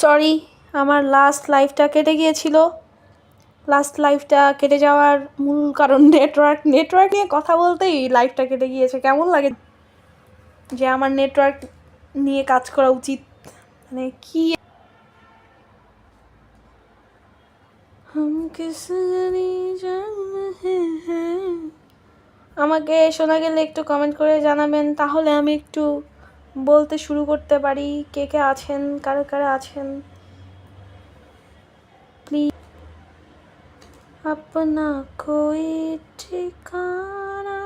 Sorry আমার last লাইফটা কেটে গিয়েছিল। লাস্ট লাইফটা কেটে যাওয়ার মূল কারণ নেটওয়ার্ক নেটওয়ার্ক নিয়ে কথা বলতেই লাইফটা কেটে গিয়েছে। কেমন লাগে যে আমার নেটওয়ার্ক নিয়ে কাজ করা উচিত? মানে কি আমাকে শোনা গেলে একটু কমেন্ট করে জানাবেন, তাহলে আমি একটু বলতে শুরু করতে পারি কে কে আছেন, কার কার আছেন? প্লিজ আপনা কোই ঠিকানা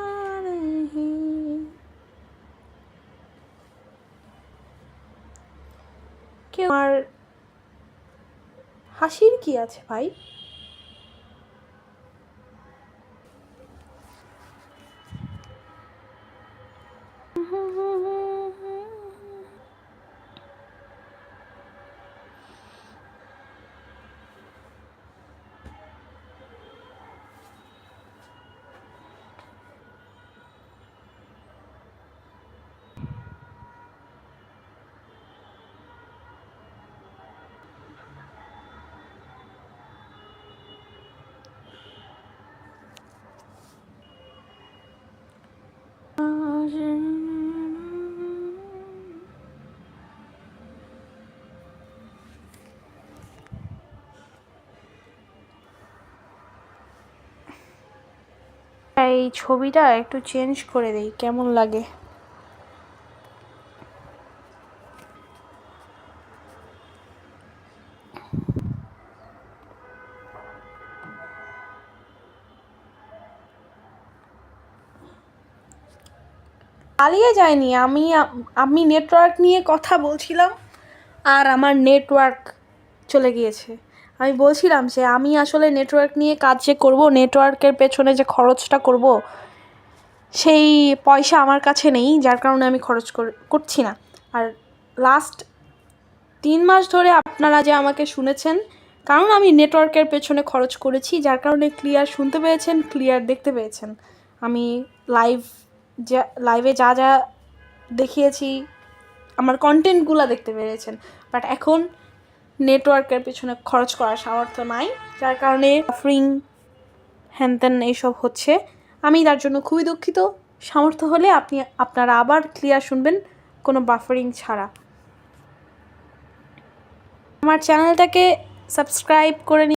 কেউ আমার হাসির কি আছে ভাই? এই ছবিটা একটু চেঞ্জ করে দেই কেমন লাগে? পালিয়ে যায়নি। আমি আমি নেটওয়ার্ক নিয়ে কথা বলছিলাম আর আমার নেটওয়ার্ক চলে গিয়েছে। আমি বলছিলাম যে, আমি আসলে নেটওয়ার্ক নিয়ে কাজ যে করব নেটওয়ার্কের পেছনে যে খরচটা করব, সেই পয়সা আমার কাছে নেই, যার কারণে আমি খরচ কর- করছি না। আর লাস্ট তিন মাস ধরে আপনারা যে আমাকে শুনেছেন, কারণ আমি নেটওয়ার্কের পেছনে খরচ করেছি, যার কারণে ক্লিয়ার শুনতে পেয়েছেন ক্লিয়ার দেখতে পেয়েছেন। আমি লাইভ যা লাইভে যা যা দেখিয়েছি, আমার কন্টেন্টগুলো দেখতে পেরেছেন। বাট এখন নেটওয়ার্কের পিছনে খরচ করার সামর্থ্য নাই। যার কারণে অফরিং হ্যান ত্যান এইসব হচ্ছে। আমি তার জন্য খুবই দুঃখিত। সামর্থ্য হলে আপনি, আপনারা আবার ক্লিয়ার শুনবেন কোনো বাফারিং ছাড়া। আমার চ্যানেলটাকে সাবস্ক্রাইব করে